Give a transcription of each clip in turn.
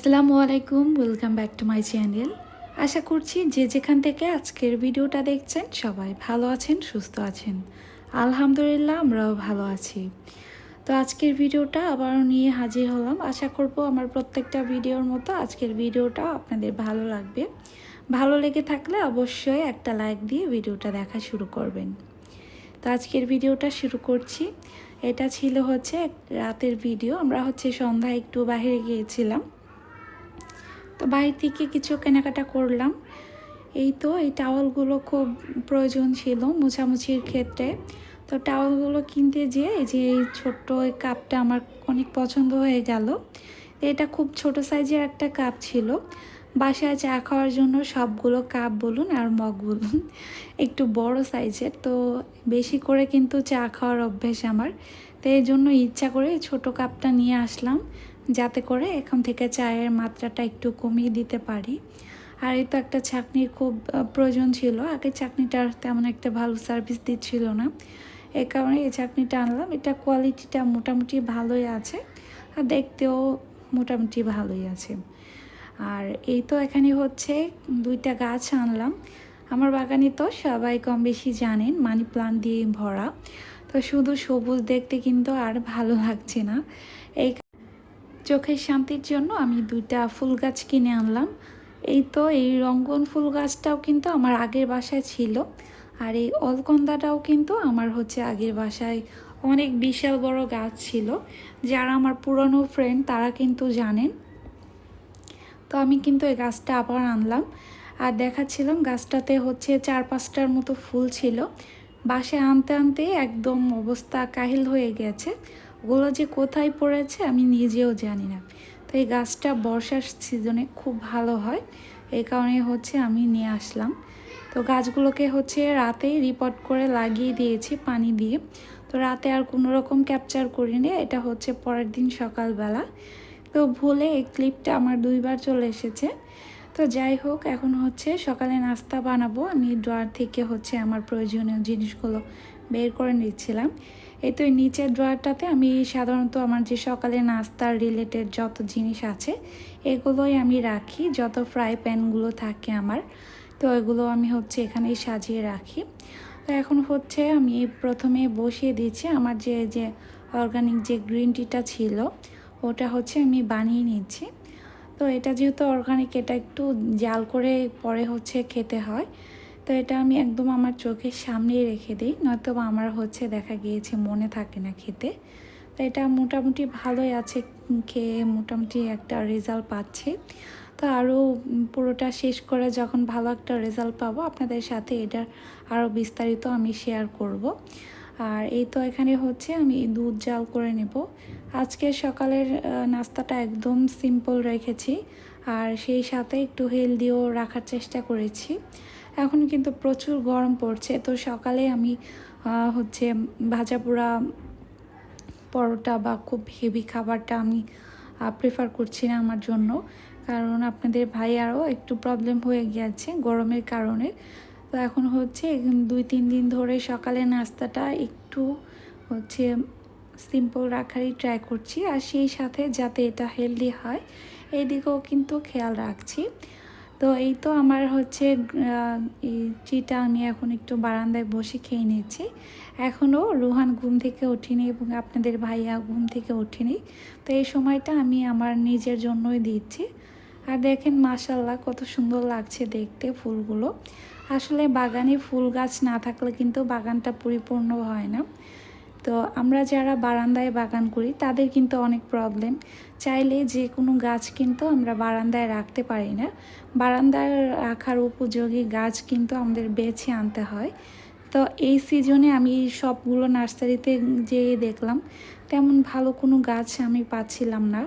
আসসালামু আলাইকুম welcome back to my channel আশা করছি যে যেখান থেকে আজকের ভিডিওটা দেখছেন, সবাই ভালো আছেন, সুস্থ আছেন। আলহামদুলিল্লাহ, আমরাও ভালো আছি। তো আজকের ভিডিওটা আবারও নিয়ে হাজির হলাম। আশা করব আমার প্রত্যেকটা ভিডিওর মতো আজকের ভিডিওটা আপনাদের ভালো লাগবে। ভালো লেগে থাকলে অবশ্যই একটা লাইক দিয়ে ভিডিওটা দেখা শুরু করবেন। তো আজকের ভিডিওটা শুরু করছি। এটা ছিল হচ্ছে রাতের ভিডিও। আমরা হচ্ছে সন্ধ্যায় একটু বাইরে গিয়েছিলাম। তো বাইরে থেকে কিছু কেনাকাটা করলাম। এই তো, এই টাওয়ালগুলো খুব প্রয়োজন ছিল মোছামুছির ক্ষেত্রে। তো টাওয়ালগুলো কিনতে যেয়ে এই যে এই ছোট্ট এই কাপটা আমার অনেক পছন্দ হয়ে গেল। এটা খুব ছোট সাইজের একটা কাপ ছিল। বাসায় চা খাওয়ার জন্য সবগুলো কাপ বলুন আর মগ বলুন, একটু বড় সাইজের। তো বেশি করে কিন্তু চা খাওয়ার অভ্যেস আমার। তো এই জন্য ইচ্ছা করে ছোট কাপটা নিয়ে আসলাম, যাতে করে এখন থেকে চায়ের মাত্রাটা একটু কমিয়ে দিতে পারি। আর এই তো একটা চাকনির খুব প্রয়োজন ছিল। আগে চাকনিটার তেমন একটা ভালো সার্ভিস দিচ্ছিল না। এই কারণে এই চাকনিটা আনলাম। এটা কোয়ালিটিটা মোটামুটি ভালোই আছে, আর দেখতেও মোটামুটি ভালোই আছে। আর এই তো এখানে হচ্ছে দুইটা গাছ আনলাম। আমার বাগানে তো সবাই কম বেশি জানেন, মানি প্লান্ট দিয়ে ভরা। তো শুধু সবুজ দেখতে কিন্তু আর ভালো লাগছে না। এই চোখের শান্তির জন্য আমি দুইটা ফুল গাছ কিনে আনলাম। এই তো এই রঙ্গন ফুল গাছটাও কিন্তু আমার আগের বাসায় ছিল। আর এই অলকন্দাটাও কিন্তু আমার হচ্ছে আগের বাসায় অনেক বিশাল বড় গাছ ছিল। যারা আমার পুরনো ফ্রেন্ড তারা কিন্তু জানেন। তো আমি কিন্তু এই গাছটা আবার আনলাম। আর দেখাচ্ছিলাম গাছটাতে হচ্ছে চার পাঁচটার মতো ফুল ছিল। বাসে আনতে আনতে একদম অবস্থা কাহিল হয়ে গেছে। ওগুলো যে কোথায় পড়েছে আমি নিজেও জানি না। তো এই গাছটা বর্ষার সিজনে খুব ভালো হয়। এই কারণে হচ্ছে আমি নিয়ে আসলাম। তো গাছগুলোকে হচ্ছে রাতেই রিপোর্ট করে লাগিয়ে দিয়েছি পানি দিয়ে। তো রাতে আর কোনো রকম ক্যাপচার করিনি, এটা হচ্ছে পরের দিন সকালবেলা। তো ভুলে এই ক্লিপটা আমার দুইবার চলে এসেছে। তো যাই হোক, এখন হচ্ছে সকালে নাস্তা বানাবো। আমি ড্রয়ার থেকে হচ্ছে আমার প্রয়োজনীয় জিনিসগুলো বের করে নিচ্ছিলাম। এই তো নিচের ড্রয়ারটাতে আমি সাধারণত আমার যে সকালে নাস্তার রিলেটেড যত জিনিস আছে, এগুলোই আমি রাখি। যত ফ্রাই প্যানগুলো থাকে আমার, তো এগুলো আমি হচ্ছে এখানেই সাজিয়ে রাখি। তো এখন হচ্ছে আমি প্রথমে বসিয়ে দিচ্ছি আমার যে যে অর্গানিক যে গ্রিন টিটা ছিল, ওটা হচ্ছে আমি বানিয়ে নিচ্ছি। তো এটা যেহেতু অর্গানিক এটা একটু জাল করে পরে হচ্ছে খেতে হয়। তো এটা আমি একদম আমার চোখের সামনেই রেখে দিই নয়তো আমার হচ্ছে দেখা গিয়েছে মনে থাকে না খেতে। তো এটা মোটামুটি ভালোই আছে খেয়ে, মোটামুটি একটা রেজাল্ট পাচ্ছি। তো আরও পুরোটা শেষ করে যখন ভালো একটা রেজাল্ট পাবো, আপনাদের সাথে এটার আরও বিস্তারিত আমি শেয়ার করব। আর এই তো এখানে হচ্ছে আমি দুধ জাল করে নেব। আজকে সকালের নাস্তাটা একদম সিম্পল রেখেছি আর সেই সাথে একটু হেলদিও রাখার চেষ্টা করেছি। এখন কিন্তু প্রচুর গরম পড়ছে, তো সকালে আমি হচ্ছে ভাজা পোড়া, পরোটা বা খুব হেভি খাবারটা আমি প্রেফার করছি না আমার জন্য। কারণ আপনাদের ভাই আরও একটু প্রবলেম হয়ে গিয়েছে গরমের কারণে। তো এখন হচ্ছে দুই, তিন দিন ধরে সকালে নাস্তাটা একটু হচ্ছে সিম্পল রাখারই ট্রাই করছি। আর সেই সাথে যাতে এটা হেলদি হয়, এই দিকেও কিন্তু খেয়াল রাখছি। তো এই তো আমার হচ্ছে এই চিটা আমি এখন একটু বারান্দায় বসে খেয়ে নিচ্ছি এখনও রুহান ঘুম থেকে উঠিনি এবং আপনাদের ভাইয়া ঘুম থেকে উঠিনি তো এই সময়টা আমি আমার নিজের জন্যই দিচ্ছি। আর দেখেন মাশাল্লাহ কত সুন্দর লাগছে দেখতে ফুলগুলো। আসলে বাগানে ফুল গাছ না থাকলে কিন্তু বাগানটা পরিপূর্ণ হয় না। তো আমরা যারা বারান্দায় বাগান করি, তাদের কিন্তু অনেক প্রবলেম চাইলে যে কোনো গাছ কিন্তু আমরা বারান্দায় রাখতে পারি না। বারান্দায় রাখার উপযোগী গাছ কিন্তু আমাদের বেছে আনতে হয়। তো এই সিজনে আমি সবগুলো নার্সারিতে যেয়ে দেখলাম তেমন ভালো কোনো গাছ আমি পাচ্ছিলাম না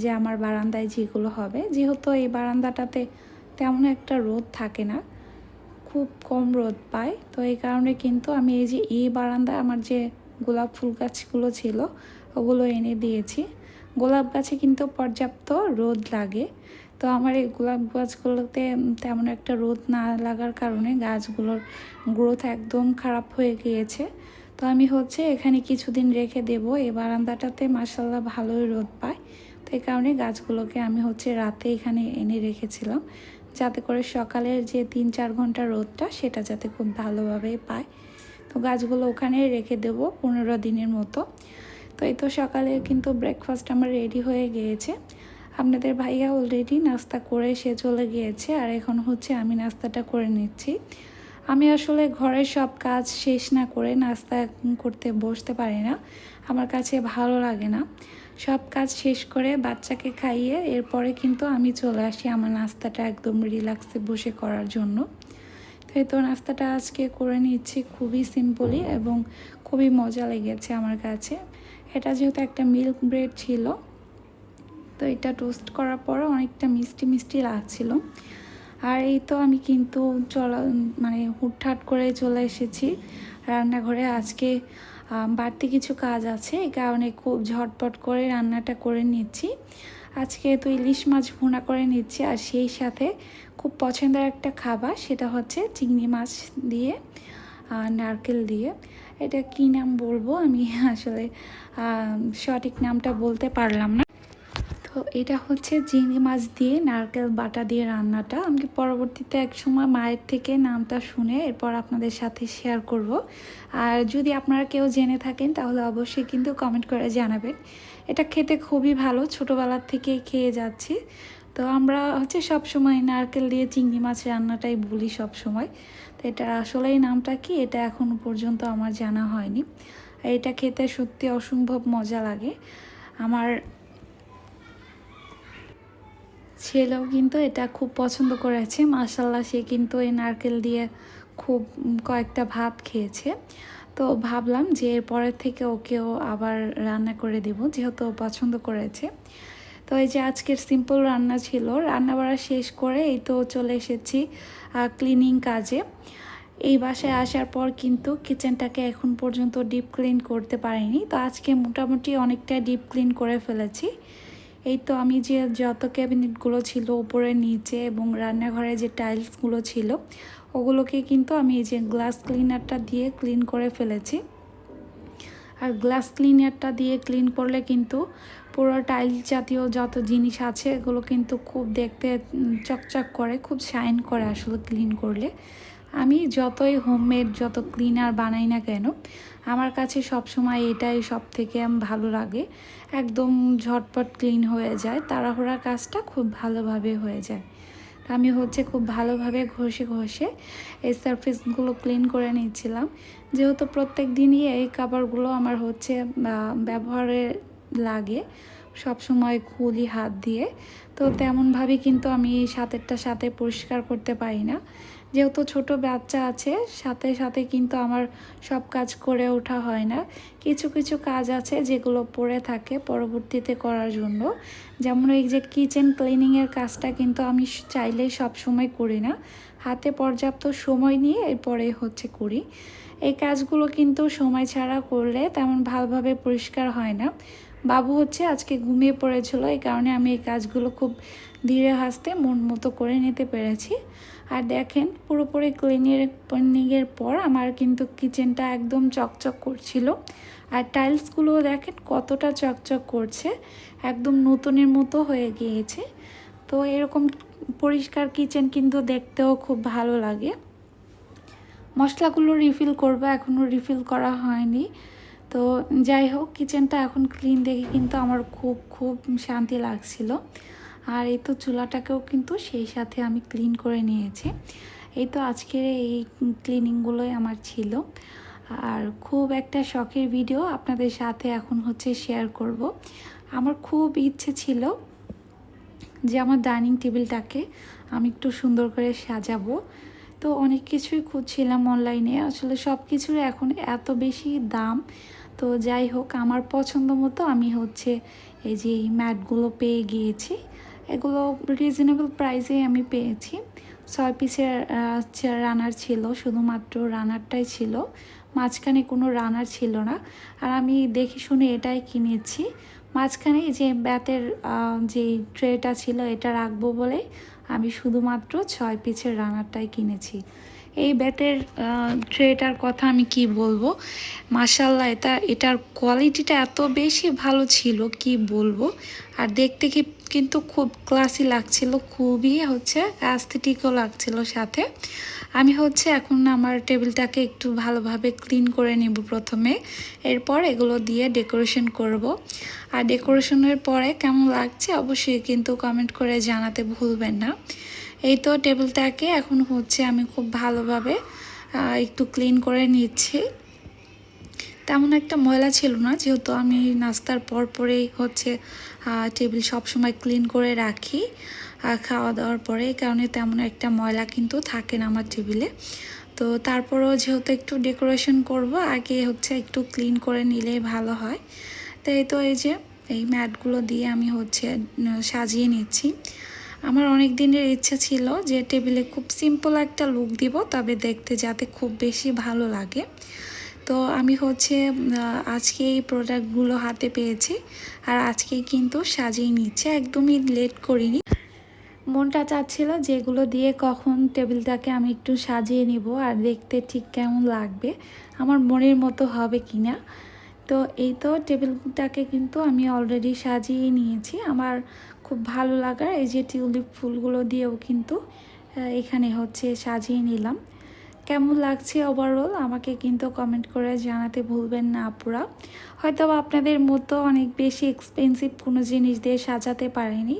যে আমার বারান্দায় যেগুলো হবে। যেহেতু এই বারান্দাটাতে তেমন একটা রোদ থাকে না, খুব কম রোদ পায়। তো এই কারণে কিন্তু আমি এই যে এই বারান্দায় আমার যে গোলাপ ফুল গাছগুলো ছিল, ওগুলো এনে দিয়েছি। গোলাপ গাছে কিন্তু পর্যাপ্ত রোদ লাগে। তো আমার এই গোলাপ গাছগুলোতে তেমন একটা রোদ না লাগার কারণে গাছগুলোর গ্রোথ একদম খারাপ হয়ে গিয়েছে। তো আমি হচ্ছে এখানে কিছুদিন রেখে দেব। এই বারান্দাটাতে মাসাল্লাহ ভালোই রোদ পায়। তো এই কারণে গাছগুলোকে আমি হচ্ছে রাতে এখানে এনে রেখেছিলাম। যাতে করে সকালের যে তিন চার ঘণ্টা রোদটা, সেটা যাতে খুব ভালোভাবে পায়। তো গাছগুলো ওখানে রেখে দেবো পনেরো দিনের মতো। তো এই তো সকালে কিন্তু ব্রেকফাস্ট আমার রেডি হয়ে গিয়েছে। আপনাদের ভাইয়া অলরেডি নাস্তা করে সে চলে গিয়েছে। আর এখন হচ্ছে আমি নাস্তাটা করে নিচ্ছি। আমি আসলে ঘরের সব কাজ শেষ না করে নাস্তা করতে বসতে পারি না। আমার কাছে ভালো লাগে না। সব কাজ শেষ করে বাচ্চাকে খাইয়ে এরপরে কিন্তু আমি চলে আসি আমার নাস্তাটা একদম রিল্যাক্সে বসে করার জন্য। তো এই তো নাস্তাটা আজকে করে নিচ্ছি খুবই সিম্পলি এবং খুবই মজা লেগেছে আমার কাছে। এটা যেহেতু একটা মিল্ক ব্রেড ছিল, তো এটা টোস্ট করার পরে অনেকটা মিষ্টি মিষ্টি লাগছিল। আর এই তো আমি কিন্তু চলা মানে হুটহাট করে চলে এসেছি রান্নাঘরে। আজকে বাড়তি কিছু কাজ আছে, এই কারণে খুব ঝটপট করে রান্নাটা করে নিচ্ছি। আজকে তো ইলিশ মাছ ভুনা করে নিচ্ছি, আর সেই সাথে খুব পছন্দের একটা খাবার, সেটা হচ্ছে চিংড়ি মাছ দিয়ে নারকেল দিয়ে। এটা কি নাম বলব? আমি আসলে সঠিক নামটা বলতে পারলাম না। তো এটা হচ্ছে চিংড়ি মাছ দিয়ে নারকেল বাটা দিয়ে রান্নাটা। আমি পরবর্তীতে এক সময় মায়ের থেকে নামটা শুনে এরপর আপনাদের সাথে শেয়ার করব। আর যদি আপনারা কেউ জেনে থাকেন, তাহলে অবশ্যই কিন্তু কমেন্ট করে জানাবেন। এটা খেতে খুবই ভালো ছোটোবেলার থেকেই খেয়ে যাচ্ছি। তো আমরা হচ্ছে সব সময় নারকেল দিয়ে চিংড়ি মাছ রান্নাটাই বলি সব সময়। তো এটা আসলেই নামটা কি? এটা এখনও পর্যন্ত আমার জানা হয়নি। এটা খেতে সত্যি অসম্ভব মজা লাগে। আমার ছেলেও কিন্তু এটা খুব পছন্দ করেছে। মাসাল্লাহ সে কিন্তু এই নারকেল দিয়ে খুব কয়েকটা ভাত খেয়েছে। তো ভাবলাম যে এরপরের থেকে ওকেও আবার রান্না করে দেব, যেহেতু পছন্দ করেছে। তো এই যে আজকের সিম্পল রান্না ছিল রান্না বাড়া শেষ করে এই তো চলে এসেছি ক্লিনিং কাজে। এই বাসায় আসার পর কিন্তু কিচেনটাকে এখন পর্যন্ত ডিপ ক্লিন করতে পারিনি। তো আজকে মোটামুটি অনেকটা ডিপ ক্লিন করে ফেলেছি। এই তো আমি যে যত ক্যাবিনেটগুলো ছিল উপরে, নিচে এবং রান্নাঘরে যে টাইলসগুলো ছিল, ওগুলোকে কিন্তু আমি এই যে গ্লাস ক্লিনারটা দিয়ে ক্লিন করে ফেলেছি। আর গ্লাস ক্লিনারটা দিয়ে ক্লিন করলে কিন্তু পুরো টাইল জাতীয় যত জিনিস আছে, এগুলো কিন্তু খুব দেখতে চকচক করে, খুব শাইন করে আসলে ক্লিন করলে। আমি যতই হোমমেড যত ক্লিনার বানাই না কেন, আমার কাছে সব সময় এটাই সব থেকে ভালো লাগে। একদম ঝটপট ক্লিন হয়ে যায় তাড়াহুড়া কাজটা খুব ভালোভাবে হয়ে যায়। আমি হচ্ছে খুব ভালোভাবে ঘষে ঘষে এই সারফেসগুলো ক্লিন করে নিচ্ছিলাম। যেহেতু প্রত্যেক দিনই এই কাপড়গুলো আমার হচ্ছে ব্যবহারে লাগে সব সময় খুলি হাত দিয়ে। তো তেমনভাবে কিন্তু আমি সাথেরটা সাথে পরিষ্কার করতে পারি না। যেহেতু ছোট বাচ্চা আছে, সাথে সাথে কিন্তু আমার সব কাজ করে ওঠা হয় না। কিছু কিছু কাজ আছে যেগুলো পড়ে থাকে পরবর্তীতে করার জন্য। যেমন এই যে কিচেন ক্লিনিংয়ের কাজটা কিন্তু আমি চাইলেই সব সময় করি না। হাতে পর্যাপ্ত সময় নিয়ে এরপরে হচ্ছে করি। এই কাজগুলো কিন্তু সময় ছাড়া করলে তেমন ভালোভাবে পরিষ্কার হয় না। বাবু হচ্ছে আজকে ঘুমিয়ে পড়েছিল, এই কারণে আমি এই কাজগুলো খুব ধীরে হাসতে মন মতো করে নিতে পেরেছি। আর দেখেন, পুরোপুরি ক্লিনের ক্লিনিংয়ের পর আমার কিন্তু কিচেনটা একদম চকচক করছিল। আর টাইলসগুলো দেখেন কতটা চকচক করছে, একদম নতুনের মতো হয়ে গিয়েছে। তো এরকম পরিষ্কার কিচেন কিন্তু দেখতেও খুব ভালো লাগে। মশলাগুলো রিফিল করব এখনও রিফিল করা হয়নি। তো যাই হোক কিচেনটা এখন ক্লিন দেখে কিন্তু আমার খুব খুব শান্তি লাগছিল। আর এই তো চুলাটাকেও কিন্তু সেই সাথে আমি ক্লিন করে নিয়েছি। এই তো আজকের এই ক্লিনিংগুলোই আমার ছিল। আর খুব একটা শখের ভিডিও আপনাদের সাথে এখন হচ্ছে শেয়ার করব। আমার খুব ইচ্ছে ছিল যে আমার ডাইনিং টেবিলটাকে আমি একটু সুন্দর করে সাজাবো। তো অনেক কিছুই খুঁজছিলাম অনলাইনে আসলে সব কিছুর এখন এত বেশি দাম তো যাই হোক, আমার পছন্দ মতো আমি হচ্ছে এই যে এই ম্যাটগুলো পেয়ে গিয়েছি। এগুলো রিজনেবল প্রাইসে আমি পেয়েছি। ছয় পিসের রানার ছিল, শুধুমাত্র রানারটাই ছিল। মাঝখানে কোনো রানার ছিল না। আর আমি দেখে শুনে এটাই কিনেছি। মাঝখানে যে ব্যাতের যে ট্রেটা ছিল, এটা রাখব বলে আমি শুধুমাত্র ছয় পিসের রানারটাই কিনেছি। এই ব্যাটের ট্রেটার কথা আমি কি বলব? মাসাল্লাহ এটা, এটার কোয়ালিটিটা এত বেশি ভালো ছিল, কি বলব? আর দেখতে কি, কিন্তু খুব ক্লাসি লাগছিল, খুবই হচ্ছে অ্যাস্থেটিকও লাগছিল সাথে। আমি হচ্ছে এখন আমার টেবিলটাকে একটু ভালোভাবে ক্লিন করে নেব প্রথমে, এরপর এগুলো দিয়ে ডেকোরেশন করব। আর ডেকোরেশনের পরে কেমন লাগছে, অবশ্যই কিন্তু কমেন্ট করে জানাতে ভুলবেন না। এই তো টেবিলটাকে এখন হচ্ছে আমি খুব ভালোভাবে একটু ক্লিন করে নিচ্ছি। তেমন একটা ময়লা ছিল না, যেহেতু আমি নাস্তার পর পরেই হচ্ছে টেবিল সবসময় ক্লিন করে রাখি খাওয়া দাওয়ার পরে, এই কারণে তেমন একটা ময়লা কিন্তু থাকে না আমার টেবিলে। তো তারপরেও যেহেতু একটু ডেকোরেশন করব, আগে হচ্ছে একটু ক্লিন করে নিলেই ভালো হয়। তো এই তো এই যে, এই ম্যাটগুলো দিয়ে আমি হচ্ছে সাজিয়ে নিচ্ছি। আমার অনেক দিনের ইচ্ছা ছিল যে টেবিলে খুব সিম্পল একটা লুক দিব, তবে দেখতে যাতে খুব বেশি ভালো লাগে। তো আমি হচ্ছে আজকে এই প্রোডাক্টগুলো হাতে পেয়েছি, আর আজকে কিন্তু সাজিয়ে নিচ্ছে, একদমই লেট করিনি। মনটা চাচ্ছিল যেগুলো দিয়ে কখন টেবিলটাকে আমি একটু সাজিয়ে নিব, আর দেখতে ঠিক কেমন লাগবে, আমার মনের মতো হবে কি না তো এই তো টেবিলটাকে কিন্তু আমি অলরেডি সাজিয়ে নিয়েছি, আমার খুব ভালো লাগার এই যে টিউলিপ ফুলগুলো দিয়েও কিন্তু এখানে হচ্ছে সাজিয়ে নিলাম। কেমন লাগছে ওভারঅল আমাকে কিন্তু কমেন্ট করে জানাতে ভুলবেন না আপুরা। হয়তো আপনাদের মতো অনেক বেশি এক্সপেন্সিভ কোনো জিনিস দিয়ে সাজাতে পারিনি।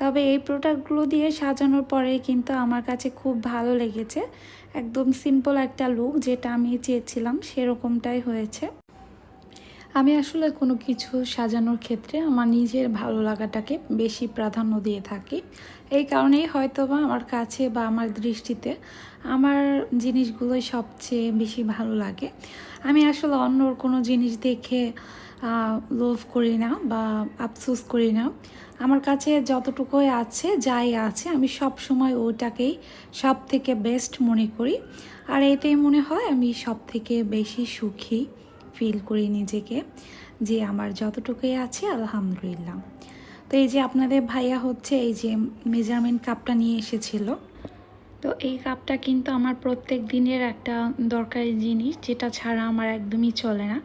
তবে এই প্রোডাক্টগুলো দিয়ে সাজানোর পরে কিন্তু আমার কাছে খুব ভালো লেগেছে। একদম সিম্পল একটা লুক যেটা আমি চেয়েছিলাম, সেরকমটাই হয়েছে। আমি আসলে কোনো কিছু সাজানোর ক্ষেত্রে আমার নিজের ভালো লাগাটাকে বেশি প্রাধান্য দিয়ে থাকি। এই কারণেই হয়তো বা আমার কাছে বা আমার দৃষ্টিতে আমার জিনিসগুলোই সবচেয়ে বেশি ভালো লাগে। আমি আসলে অন্যর কোনো জিনিস দেখে লোভ করি না বা আফসোস করি না। আমার কাছে যতটুকুই আছে, যাই আছে, আমি সব সময় ওটাকেই সব থেকে বেস্ট মনে করি। আর এতেই মনে হয় আমি সব থেকে বেশি সুখী। ফিল করি নিজেকে যে আমার যতটুকুই আছে, আলহামদুলিল্লাহ। তো এই যে আপনাদের ভাইয়া হচ্ছে এই যে মেজারমেন্ট কাপটা নিয়ে এসেছিল। তো এই কাপটা কিন্তু আমার প্রত্যেক দিনের একটা দরকারি জিনিস, যেটা ছাড়া আমার একদমই চলে না।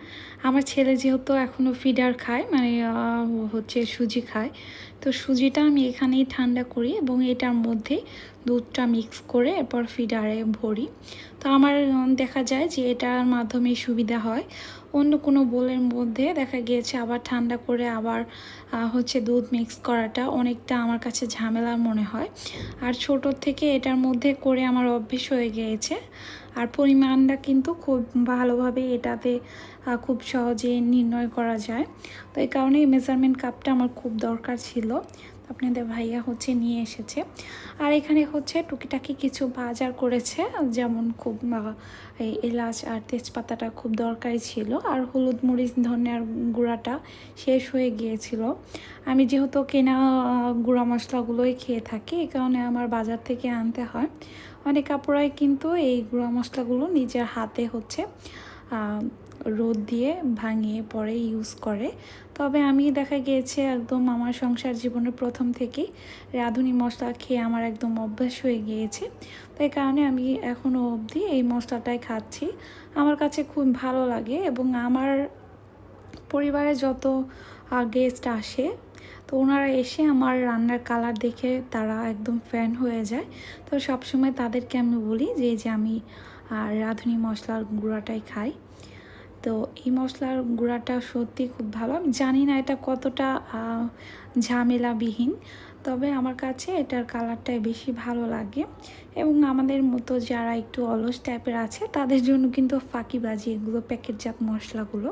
আমার ছেলে যেহেতু এখনও ফিডার খায় মানে হচ্ছে সুজি খায়। তো সুজিটা আমি এখানেই ঠান্ডা করি এবং এটার মধ্যে দুধটা মিক্স করে এরপর ফিডারে ভরি। তো আমার দেখা যায় যে এটার মাধ্যমে সুবিধা হয়। অন্য কোনো বোলের মধ্যে দেখা গিয়েছে আবার ঠান্ডা করে আবার হচ্ছে দুধ মিক্স করাটা অনেকটা আমার কাছে ঝামেলার মনে হয়। আর ছোটোর থেকে এটার মধ্যে করে আমার অভ্যেস হয়ে গিয়েছে। আর পরিমাণটা কিন্তু খুব ভালোভাবে এটাতে খুব সহজে নির্ণয় করা যায়। তো এই কারণে মেজারমেন্ট কাপটা আমার খুব দরকার ছিল। আপনাদের ভাইয়া হচ্ছে নিয়ে এসেছে। আর এখানে হচ্ছে টুকিটাকি কিছু বাজার করেছে, যেমন খুব এই এলাচ আর তেজপাতাটা খুব দরকারি ছিল। আর হলুদ মরিচ, ধনিয়ার গুঁড়াটা শেষ হয়ে গিয়েছিল। আমি যেহেতু কেনা গুঁড়া মশলাগুলোই খেয়ে থাকি, এই কারণে আমার বাজার থেকে আনতে হয়। অনেক কাপড়াই কিন্তু এই গুঁড়া মশলাগুলো নিজের হাতে হচ্ছে রোদ দিয়ে ভাঙিয়ে পরে ইউজ করে। তবে আমি দেখা গিয়েছে একদম আমার সংসার জীবনের প্রথম থেকেই। রাঁধুনি মশলা খেয়ে আমার একদম অভ্যাস হয়ে গিয়েছে। তাই কারণে আমি এখনও অবধি এই মশলাটাই খাচ্ছি। আমার কাছে খুব ভালো লাগে এবং আমার পরিবারে যত গেস্ট আসে, তো ওনারা এসে আমার রান্নার কালার দেখে তারা একদম ফ্যান হয়ে যায়। তো সবসময় তাদেরকে আমি বলি যে যে আমি আর রাঁধুনি মশলার গুঁড়াটাই খাই। তো এই মশলার গুঁড়াটা সত্যি খুব ভালো। আমি জানি না এটা কতটা ঝামেলাবিহীন, তবে আমার কাছে এটার কালারটাই বেশি ভালো লাগে। এবং আমাদের মতো যারা একটু অলস টাইপের আছে, তাদের জন্য কিন্তু ফাঁকিবাজি, এগুলো প্যাকেটজাত মশলাগুলো।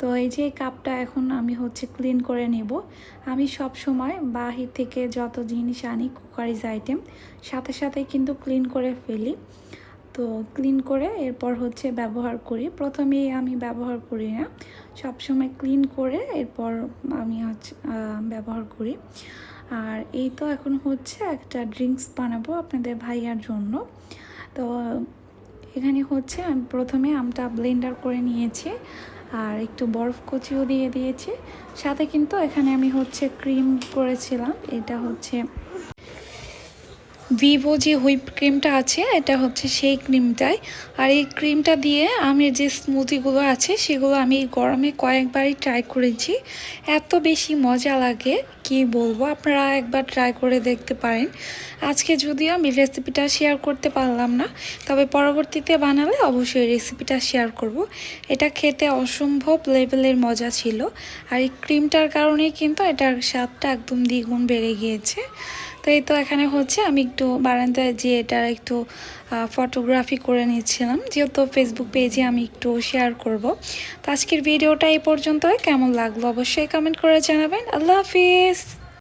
তো এই যে কাপটা এখন আমি হচ্ছে ক্লিন করে নেব। আমি সব সময় বাহির থেকে যত জিনিস আনি কুকারিজ আইটেম সাথে সাথে কিন্তু ক্লিন করে ফেলি। তো ক্লিন করে এরপর হচ্ছে ব্যবহার করি। প্রথমেই আমি ব্যবহার করি না। সবসময় ক্লিন করে এরপর আমি হচ্ছে ব্যবহার করি। আর এই তো এখন হচ্ছে একটা ড্রিঙ্কস বানাবো আপনাদের ভাইয়ার জন্য। তো এখানে হচ্ছে আমি প্রথমে আমটা ব্লেন্ডার করে নিয়েছি আর একটু বরফ কচিও দিয়ে দিয়েছি। সাথে কিন্তু এখানে আমি হচ্ছে ক্রিম করেছিলাম। এটা হচ্ছে ভিভো যে হুইপ ক্রিমটা আছে, এটা হচ্ছে সেই ক্রিমটাই। আর এই ক্রিমটা দিয়ে আমি যে স্মুদিগুলো আছে, সেগুলো আমি গরমে কয়েকবারই ট্রাই করেছি। এত বেশি মজা লাগে, কি বলব? আপনারা একবার ট্রাই করে দেখতে পারেন। আজকে যদিও আমি রেসিপিটা শেয়ার করতে পারলাম না, তবে পরবর্তীতে বানালে অবশ্যই রেসিপিটা শেয়ার করব। এটা খেতে অসম্ভব লেভেলের মজা ছিল, আর এই ক্রিমটার কারণেই কিন্তু এটার স্বাদটা একদম দ্বিগুণ বেড়ে গিয়েছে। তো এই তো এখানে হচ্ছে। আমি একটু বারান্দায় যে এটার একটু ফটোগ্রাফি করে নিচ্ছিলাম। যেহেতু ফেসবুক পেজে আমি একটু শেয়ার করব। তো আজকের ভিডিওটা এই পর্যন্ত কেমন লাগল অবশ্যই কমেন্ট করে জানাবেন। আল্লাহ হাফিজ!